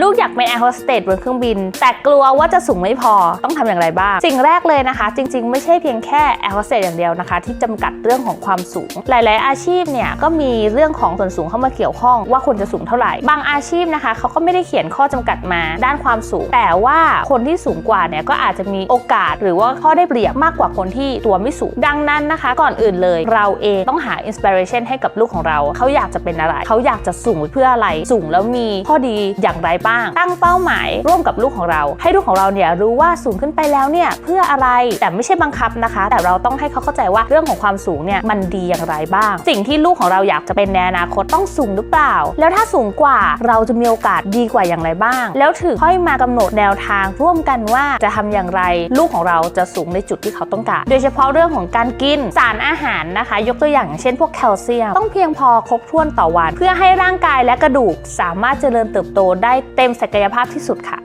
ลูกอยากเป็นแอร์โฮสเตสบนเครื่องบิน แต่กลัวว่าจะสูงไม่พอต้องทำอย่างไรบ้าง สิ่งแรกเลยนะคะ จริง ๆ ไม่ใช่เพียงแค่แอร์โฮสเตสอย่างเดียวนะคะ ที่จำกัดเรื่องของความสูง หลาย ๆ อาชีพเนี่ยก็มีเรื่องของส่วนสูงเข้ามาเกี่ยวข้องว่าควรจะสูงเท่าไหร่ บางอาชีพนะคะเขาก็ไม่ได้เขียนข้อจำกัดมาด้านความสูง แต่ว่าคนที่สูงกว่าเนี่ยก็อาจจะมีโอกาส หรือว่าข้อได้เปรียบมากกว่าคนที่ตัวไม่สูง ดังนั้นนะคะ ก่อนอื่นเลยเราเองต้องหาอินสปิเรชันให้กับลูกของเราเขาอยากจะเป็นอะไรเขาอยากจะสูงเพื่ออะไรสูงแล้วมีข้อดีอย่างไรบ้าง ตั้งเป้าหมายร่วมกับลูกของเรา ให้ลูกของเราเนี่ยรู้ว่าสูงขึ้นไปแล้วเนี่ยเพื่ออะไรแต่ไม่ใช่บังคับนะคะ แต่เราต้องให้เขาเข้าใจว่าเรื่องของความสูงเนี่ยมันดีอย่างไรบ้าง สิ่งที่ลูกของเราอยากจะเป็นในอนาคตต้องสูงหรือเปล่า แล้วถ้าสูงกว่าเราจะมีโอกาสดีกว่าอย่างไรบ้าง แล้วถึงค่อยมากำหนดแนวทางร่วมกันว่าจะทำอย่างไร ลูกของเราจะสูงในจุดที่เขาต้องการ โดยเฉพาะเรื่องของการกินสารอาหารนะคะ ยกตัวอย่างเช่นพวกแคลเซียมต้องเพียงพอครบถ้วนต่อวัน เพื่อให้ร่างกายและกระดูกสามารถเจริญเติบโตได้เต็มศักยภาพที่สุดค่ะ